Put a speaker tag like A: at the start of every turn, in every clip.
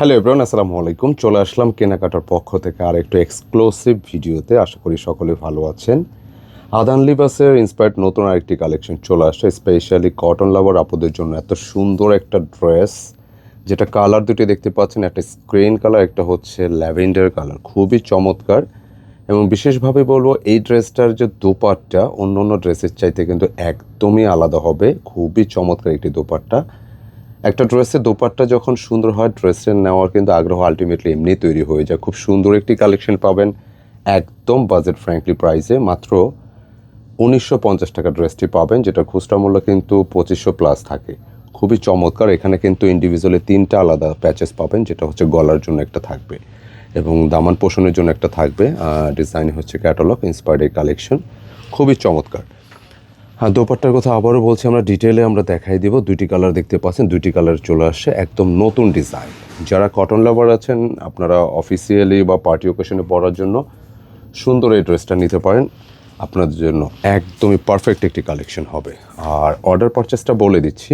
A: Hello এব্রান আসসালামু আলাইকুম। চলে আসলাম কেনাকাটার পক্ষ থেকে আর একটু এক্সক্লুসিভ ভিডিওতে আশা করি সকলে ভালো আছেন। আদান লিবাসের ইন্সপায়ার্ড নতুন আরেকটি কালেকশন চলে আসছে স্পেশালি কটন লাভার আপুদের জন্য। এত সুন্দর একটা ড্রেস যেটা কালার দুটি দেখতে পাচ্ছেন। একটা স্ক্রিন কালার একটা হচ্ছে ল্যাভেন্ডার কালার খুবই চমৎকার। এবং বিশেষভাবে বলব, এই ড্রেসটার যে দোপাট্টা অন্য অন্য ড্রেসের চাইতে কিন্তু একদমই আলাদা হবে। খুবই চমৎকার একটি দোপাট্টা। একটা ড্রেসের দোপাট্টা যখন সুন্দর হয় ড্রেসের নেওয়ার কিন্তু আগ্রহ আলটিমেটলি এমনি তৈরি হয়ে যায়। খুব সুন্দর একটি কালেকশন পাবেন, একদম বাজেট ফ্র্যাঙ্কলি প্রাইসে মাত্র উনিশশো পঞ্চাশ টাকা ড্রেসটি পাবেন যেটা খুচরা মূল্য কিন্তু পঁচিশশো প্লাস থাকে। খুবই চমৎকার, এখানে কিন্তু ইন্ডিভিজুয়ালি তিনটা আলাদা প্যাচেস পাবেন, যেটা হচ্ছে গলার জন্য একটা থাকবে এবং দামান পোষণের জন্য একটা থাকবে। ডিজাইন হচ্ছে ক্যাটালগ ইন্সপায়ার্ড কালেকশন খুবই চমৎকার। হ্যাঁ দোপাট্টার কথা আবারও বলছি, আমরা ডিটেলে আমরা দেখাই দিব। দুইটি কালার দেখতে পাচ্ছেন, দুইটি কালার চলে আসছে একদম নতুন ডিজাইন যারা কটন লাভার আছেন, আপনারা অফিসিয়ালি বা পার্টি ওকেশনে পরার জন্য সুন্দর এই ড্রেসটা নিতে পারেন। আপনাদের জন্য একদমই পারফেক্ট একটি কালেকশন হবে। আর অর্ডার পারচেসটা বলে দিচ্ছি,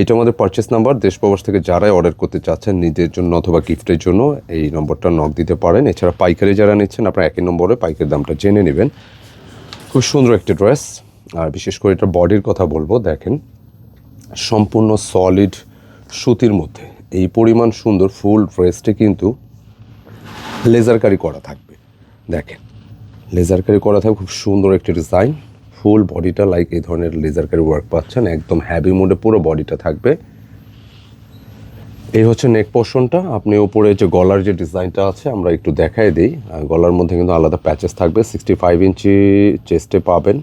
A: এটা আমাদের পারচেস নাম্বার দেশ প্রবাস থেকে যারাই অর্ডার করতে চাচ্ছেন, নিজের জন্য অথবা গিফটের জন্য এই নম্বরটা নক দিতে পারেন। এছাড়া পাইকারি যারা নিচ্ছেন, আপনারা একই নম্বরে পাইকারি দামটা জেনে নেবেন। খুব সুন্দর একটি ড্রেস আর বিশেষ করে এটা বডির কথা বলব, দেখেন, সম্পূর্ণ সলিড সুতির মধ্যে। এই পরিমাণ সুন্দর ফুল ড্রেসটি কিন্তু লেজারকারি করা থাকবে। দেখেন লেজারকারি করা থাকবে, খুব সুন্দর একটি ডিজাইন ফুল বডিটা লাইক এই ধরনের লেজারকারি ওয়ার্ক পাচ্ছেন, একদম হ্যাভি মোডে পুরো বডিটা থাকবে। এই হচ্ছে নেক পোর্শনটা আপনি ওপরে যে গলার যে ডিজাইনটা আছে, আমরা একটু দেখাই দিই। গলার মধ্যে কিন্তু আলাদা প্যাচেস থাকবে সিক্সটি ফাইভ ইঞ্চি চেস্টে পাবেন।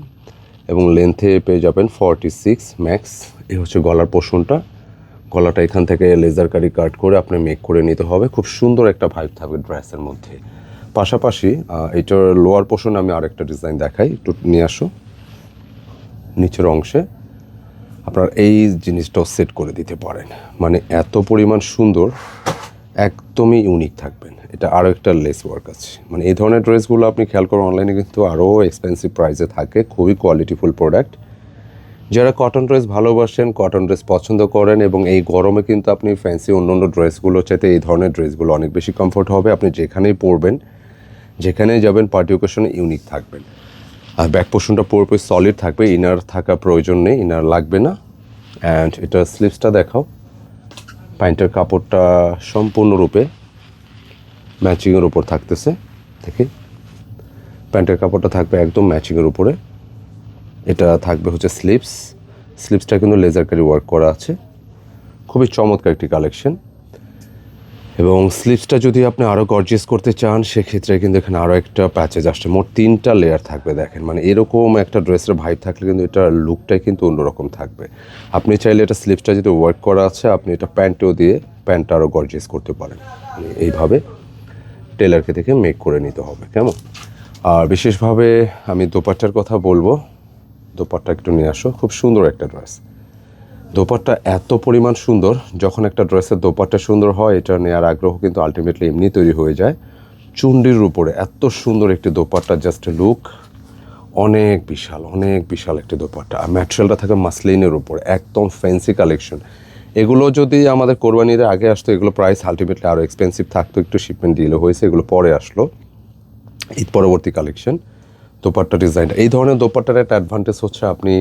A: এবং লেন্থে পেয়ে যাবেন ফর্টি সিক্স ম্যাক্স এই হচ্ছে গলার পোর্শনটা গলাটা এখান থেকে লেজার কারি কাট করে আপনি মেক করে নিতে হবে। খুব সুন্দর একটা ভাইব থাকবে ড্রেসের মধ্যে। পাশাপাশি এটার লোয়ার পোর্শন আমি আরেকটা ডিজাইন দেখাই। একটু নিয়ে আসো। নিচের অংশে। আপনার এই জিনিসটাও সেট করে দিতে পারেন। মানে এত পরিমাণ সুন্দর, একদমই ইউনিক থাকবেন। এটা আরও একটা লেস ওয়ার্ক আছে। মানে এই ধরনের ড্রেসগুলো আপনি খেয়াল করুন অনলাইনে কিন্তু আরও এক্সপেন্সিভ প্রাইসে থাকে, খুবই কোয়ালিটিফুল প্রোডাক্ট যারা কটন ড্রেস ভালোবাসেন কটন ড্রেস পছন্দ করেন এবং এই গরমে কিন্তু আপনি ফ্যান্সি অন্য অন্য ড্রেসগুলোর চাইতে এই ধরনের ড্রেসগুলো অনেক বেশি কমফোর্ট হবে। আপনি যেখানেই পরবেন, যেখানেই যাবেন পার্টি ওকেশনে ইউনিক থাকবেন। আর ব্যাক পোর্শনটা পুরোপুরি সলিড থাকবে ইনার থাকা প্রয়োজন নেই ইনার লাগবে না। অ্যান্ড এটা স্লিপসটা দেখাও। প্যান্টের কাপড়টা সম্পূর্ণরূপে ম্যাচিংয়ের উপর থাকতেছে, দেখি। প্যান্টের কাপড়টা থাকবে একদম ম্যাচিংয়ের উপরে। এটা থাকবে হচ্ছে স্লিপস। স্লিপসটা কিন্তু লেজার কারি ওয়ার্ক করা আছে। খুবই চমৎকার একটি কালেকশন। এবং স্লিপসটা যদি আপনি আরও গর্জিয়াস করতে চান, সেক্ষেত্রে কিন্তু এখানে আরও একটা প্যাচেজ আসছে। মোট তিনটা লেয়ার থাকবে, দেখেন। মানে এরকম একটা ড্রেসের ভাইব থাকলে কিন্তু এটার লুকটাই কিন্তু অন্যরকম থাকবে। আপনি চাইলে এটা স্লিপসটা যদি ওয়ার্ক করা আছে, আপনি এটা প্যান্টেও দিয়ে প্যান্টটা আরও গর্জিয়াস করতে পারেন। মানে এইভাবে টেলারকে থেকে মেক করে নিতে হবে, কেমন? আর বিশেষভাবে আমি দোপাট্টার কথা বলব। দোপাট্টা একটু নিয়ে আসো, খুব সুন্দর একটা ড্রেস। দোপাট্টা এত পরিমাণ সুন্দর, যখন একটা ড্রেসের দোপাট্টা সুন্দর হয়, এটা নেওয়ার আগ্রহ কিন্তু আলটিমেটলি এমনি তৈরি হয়ে যায়। চুন্ডির উপরে এত সুন্দর একটি দোপাট্টা জাস্ট লুক অনেক বিশাল অনেক বিশাল একটি দোপাট্টা। আর ম্যাটেরিয়ালটা থাকে মাসলিনের উপর, একদম ফ্যান্সি কালেকশন এগুলো যদি আমাদের কোরবানির আগে আসতো, এগুলো প্রাইস আলটিমেটলি আরও এক্সপেন্সিভ থাকতো, একটু শিপমেন্ট ডিলে হয়েছে, এগুলো পরে আসলো। ঈদ পরবর্তী কালেকশন দোপাট্টা ডিজাইনটা এই ধরনের দোপাট্টার একটা অ্যাডভান্টেজ হচ্ছে আপনি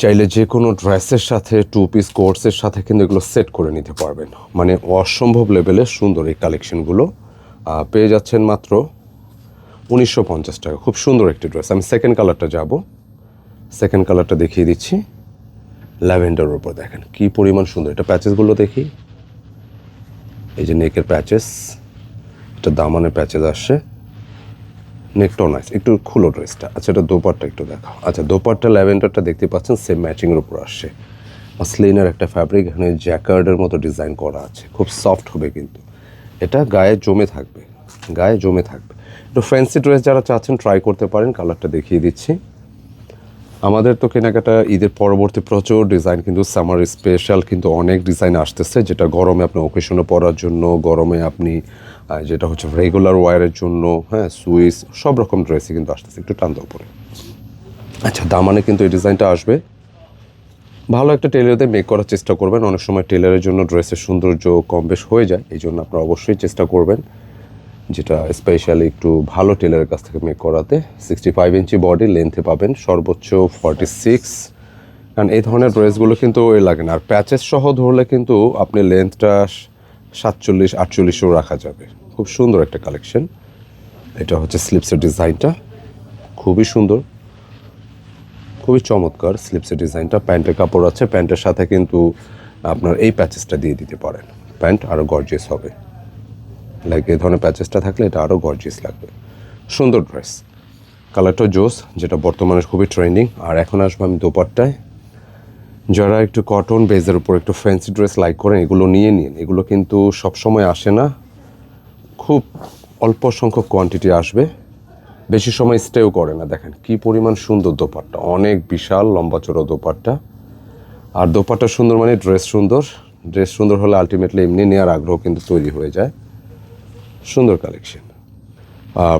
A: চাইলে যে কোনো ড্রেসের সাথে টু পিস কোর্সের সাথে কিন্তু এগুলো সেট করে নিতে পারবেন। মানে অসম্ভব লেভেলে সুন্দর এই কালেকশনগুলো পেয়ে যাচ্ছেন মাত্র উনিশশো পঞ্চাশ টাকা। খুব সুন্দর একটি ড্রেস আমি সেকেন্ড কালারটা যাব। সেকেন্ড কালারটা দেখিয়ে দিচ্ছি। ল্যাভেন্ডারের উপর দেখেন, কি পরিমাণ সুন্দর। এটা প্যাচেসগুলো দেখি। এই যে নেকের প্যাচেস, এটা দামানের প্যাচেস আসছে। নেকটাও নাইস একটু খুলো ড্রেসটা আচ্ছা এটা দোপারটা একটু দেখাও। আচ্ছা দোপারটা ল্যাভেন্ডারটা দেখতে পাচ্ছেন সেম ম্যাচিংয়ের উপর আসছে। মাসলিনের একটা ফ্যাব্রিক এখানে জ্যাকার্ডের মতো ডিজাইন করা আছে। খুব সফট হবে কিন্তু। এটা গায়ে জমে থাকবে, গায়ে জমে থাকবে। একটু ফ্যান্সি ড্রেস যারা চাচ্ছেন ট্রাই করতে পারেন কালারটা দেখিয়ে দিচ্ছি। আমাদের তো কেনাকাটা ঈদের পরবর্তী প্রচুর ডিজাইন কিন্তু সামার স্পেশাল কিন্তু অনেক ডিজাইন আসতেছে, যেটা গরমে আপনি ওকেশনে পরার জন্য, গরমে আপনি যেটা হচ্ছে রেগুলার ওয়ারের জন্য হ্যাঁ সুইস সব রকম ড্রেসই কিন্তু আসতেছে, একটু টান দাও পরে আচ্ছা দামানে কিন্তু এই ডিজাইনটা আসবে। ভালো একটা টেলারতে মেক করার চেষ্টা করবেন, অনেক সময় টেলারের জন্য ড্রেসের সৌন্দর্য কম বেশ হয়ে যায়, এই জন্য আপনারা অবশ্যই চেষ্টা করবেন। যেটা স্পেশালি একটু ভালো টেলারের কাছ থেকে মেক করাতে সিক্সটি ফাইভ ইঞ্চি বডি লেন্থে পাবেন, সর্বোচ্চ ফর্টি সিক্স কারণ এই ধরনের ড্রেসগুলো কিন্তু ওই লাগে না। আর প্যাচেস সহ ধরলে কিন্তু আপনি লেন্থটা সাতচল্লিশ, আটচল্লিশও রাখা যাবে। খুব সুন্দর একটা কালেকশন এটা হচ্ছে স্লিপসের ডিজাইনটা খুবই সুন্দর। খুবই চমৎকার স্লিপসের ডিজাইনটা প্যান্টের কাপড় আছে, প্যান্টের সাথে কিন্তু আপনার এই প্যাচেসটা দিয়ে দিতে পারেন। প্যান্ট আরও গর্জিয়াস হবে। লাইক এই ধরনের প্যাচেসটা থাকলে এটা আরও গর্জিয়াস লাগবে। সুন্দর ড্রেস কালারটা জোস, যেটা বর্তমানে খুবই ট্রেন্ডিং আর এখন আসব আমি দোপাট্টায়। যারা একটু কটন বেজের উপর একটু ফ্যান্সি ড্রেস লাইক করেন, এগুলো নিয়ে নিন। এগুলো কিন্তু সবসময় আসে না। খুব অল্প সংখ্যক কোয়ান্টিটি আসবে। বেশি সময় স্টেও করে না। দেখেন, কি পরিমাণ সুন্দর দোপাট্টা। অনেক বিশাল লম্বা চড়া দোপাট্টা। আর দোপাট্টা সুন্দর মানে ড্রেস সুন্দর। ড্রেস সুন্দর হলে আলটিমেটলি এমনি নেওয়ার আগ্রহ কিন্তু তৈরি হয়ে যায়। সুন্দর কালেকশন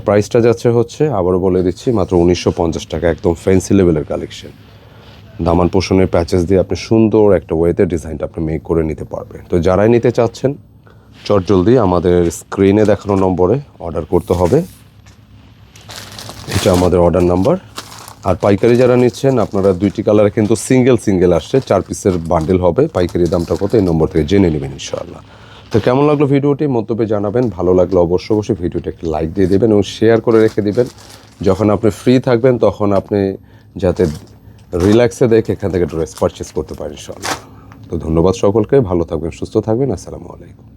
A: প্রাইসটা যাচ্ছে হচ্ছে, আবারও বলে দিচ্ছি, মাত্র উনিশশো পঞ্চাশ টাকা, একদম ফ্যান্সি লেভেলের কালেকশন দামান পোষণের প্যাচেস দিয়ে আপনি সুন্দর একটা ওয়েতে ডিজাইনটা আপনি মেক করে নিতে পারবেন। তো যারাই নিতে চাচ্ছেন, চট জলদি আমাদের স্ক্রিনে দেখানো নম্বরে অর্ডার করতে হবে। এটা আমাদের অর্ডার নাম্বার আর পাইকারি যারা নিচ্ছেন, আপনারা দুইটি কালারে কিন্তু সিঙ্গেল সিঙ্গেল আসছে, চার পিসের বান্ডেল হবে। পাইকারি দামটা কত, এই নম্বর থেকে জেনে নেবেন ইনশাআল্লাহ। তো কেমন লাগল ভিডিওটি? মন্তব্যে জানাবেন। ভালো লাগল অবশ্যই অবশ্যই ভিডিওটি একটি লাইক দিয়ে দেবেন এবং শেয়ার করে রেখে দেবেন। যখন আপনি ফ্রি থাকবেন, তখন আপনি যাতে রিল্যাক্সে দেখে এখান থেকে ড্রেস পারচেস করতে পারেন সব তো ধন্যবাদ সকলকে। ভালো থাকবেন, সুস্থ থাকবেন। আসসালামু আলাইকুম।